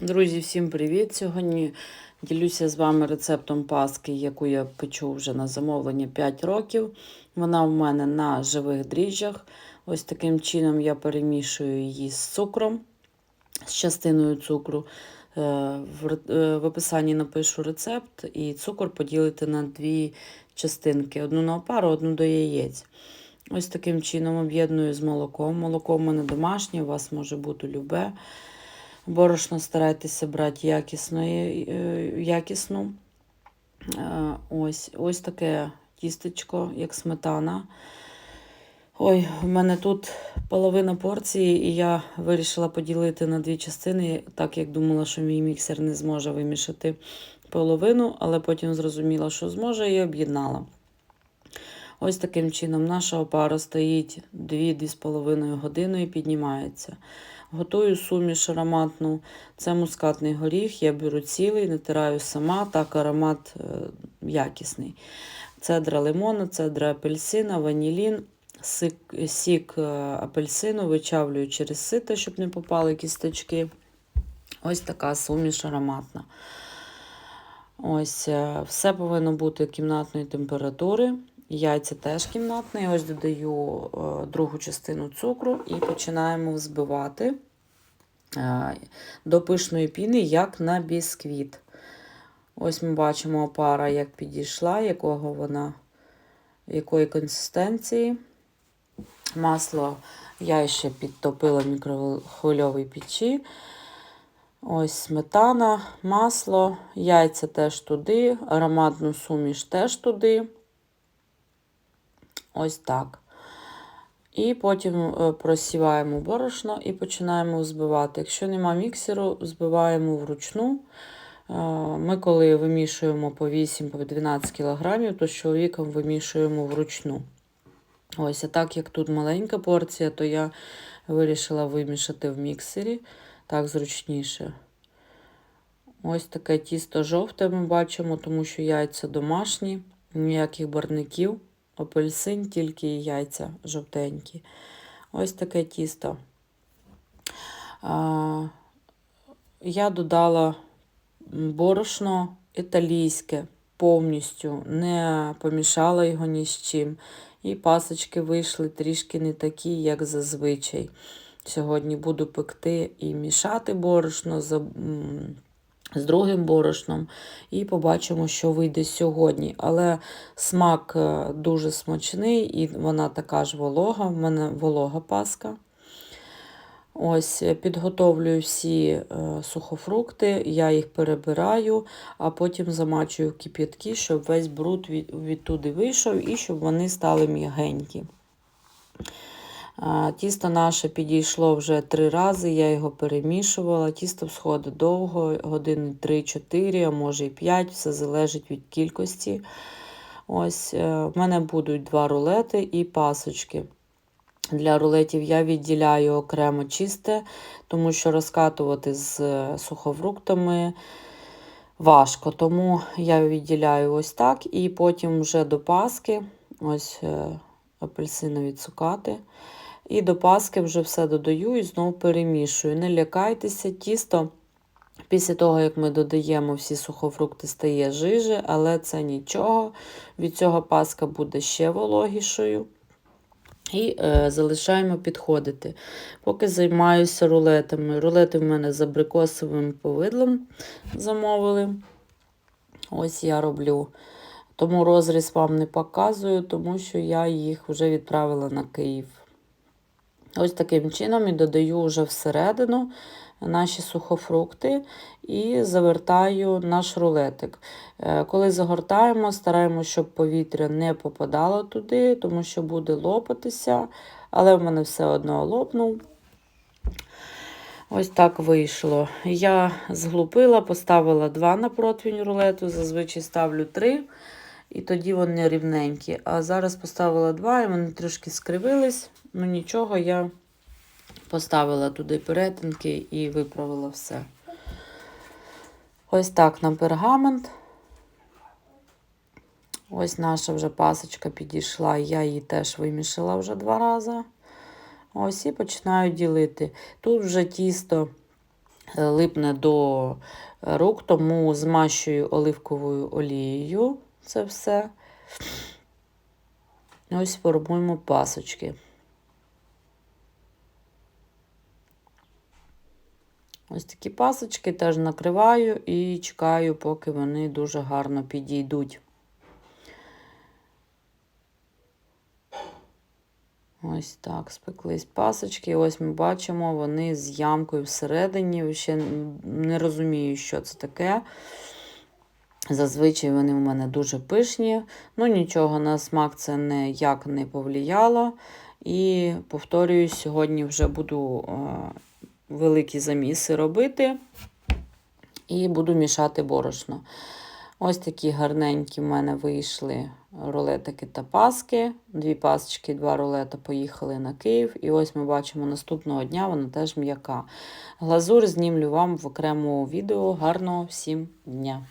Друзі, всім привіт! Сьогодні ділюся з вами рецептом паски, яку я печу вже на замовлення 5 років. Вона в мене на живих дріжджах. Ось таким чином я перемішую її з цукром, з частиною цукру. Е, е, в описанні напишу рецепт, і цукор поділити на дві частинки: одну на опару, одну до яєць. Ось таким чином об'єдную з молоком. Молоко в мене домашнє, у вас може бути любе. Борошно старайтеся брати е, якісну. Е, Ось, ось таке тістечко, як сметана. Ой, в мене тут половина порції, і я вирішила поділити на дві частини, так як думала, що мій міксер не зможе вимішати половину, але потім зрозуміла, що зможе, і об'єднала. Ось таким чином наша опара стоїть 2-2,5 години і піднімається. Готую суміш ароматну. Це мускатний горіх. Я беру цілий, натираю сама, так аромат е, якісний. Цедра лимона, цедра апельсина, ванілін, сик, сік е, апельсину вичавлюю через сито, щоб не попали кісточки. Ось така суміш ароматна. Ось, е, все повинно бути кімнатної температури. Яйця теж кімнатні. Ось додаю е, другу частину цукру і починаємо взбивати е, до пишної піни, як на бісквіт. Ось ми бачимо опара, як підійшла, якого вона, якої консистенції. Масло я ще підтопила в мікрохвильовій печі. Ось сметана, масло, яйця теж туди, ароматну суміш теж туди. Ось так. І потім е, просіваємо борошно і починаємо взбивати. Якщо нема міксеру, збиваємо вручну. Е, Ми, коли вимішуємо по 8-12 кг, то з чоловіком вимішуємо вручну. Ось, а так як тут маленька порція, то я вирішила вимішати в міксері. Так зручніше. Ось таке тісто жовте ми бачимо, тому що яйця домашні, ніяких барників, апельсин, тільки і яйця жовтенькі. Ось таке тісто. Я додала борошно італійське повністю, не помішала його ні з чим. І пасочки вийшли трішки не такі, як зазвичай. Сьогодні буду пекти і мішати борошно з, другим борошном, і побачимо, що вийде сьогодні. Але смак е, дуже смачний, і вона така ж волога. В мене волога паска. Ось, е, підготовлюю всі е, сухофрукти, я їх перебираю, а потім замачую в кип'ятки, щоб весь бруд від, відтуди вийшов і щоб вони стали м'ягенькі. Тісто наше підійшло вже три рази, я його перемішувала. Тісто всходить довго, години 3-4, а може і 5, все залежить від кількості. Ось, е, В мене будуть два рулети і пасочки. Для рулетів я відділяю окремо чисте, тому що розкатувати з е, сухофруктами важко. Тому я відділяю ось так. І потім вже до паски, ось е, апельсинові цукати. І до паски вже все додаю і знову перемішую. Не лякайтеся, тісто. Після того, як ми додаємо всі сухофрукти, стає жиже, але це нічого. Від цього паска буде ще вологішою. І е, залишаємо підходити. Поки займаюся рулетами. Рулети в мене з абрикосовим повидлом замовили. Ось я роблю. Тому розріз вам не показую, тому що я їх вже відправила на Київ. Ось таким чином і додаю вже всередину наші сухофрукти і завертаю наш рулетик. Е, Коли загортаємо, стараємося, щоб повітря не попадало туди, тому що буде лопатися, але в мене все одно лопнув. Ось так вийшло. Я зглупила, поставила два на противень рулету, зазвичай ставлю три, і тоді вони рівненькі. А зараз поставила два, і вони трошки скривились. Ну нічого, я поставила туди перетинки і виправила все. Ось так на пергамент. Ось наша вже пасочка підійшла, я її теж вимішала вже два рази. Ось і починаю ділити. Тут вже тісто е, липне до рук, тому змащую оливковою олією це все. Ось формуємо пасочки. Ось такі пасочки теж накриваю і чекаю, поки вони дуже гарно підійдуть. Ось так, спеклись пасочки. Ось ми бачимо, вони з ямкою всередині. Ще не розумію, що це таке. Зазвичай вони в мене дуже пишні. Ну, нічого, на смак це ніяк не повлияло. І повторюю, сьогодні вже буду е, великі заміси робити і буду мішати борошно. Ось такі гарненькі в мене вийшли рулетики та паски. Дві пасочки, два рулета поїхали на Київ. І ось ми бачимо наступного дня вона теж м'яка. Глазур знімлю вам в окремому відео. Гарного всім дня!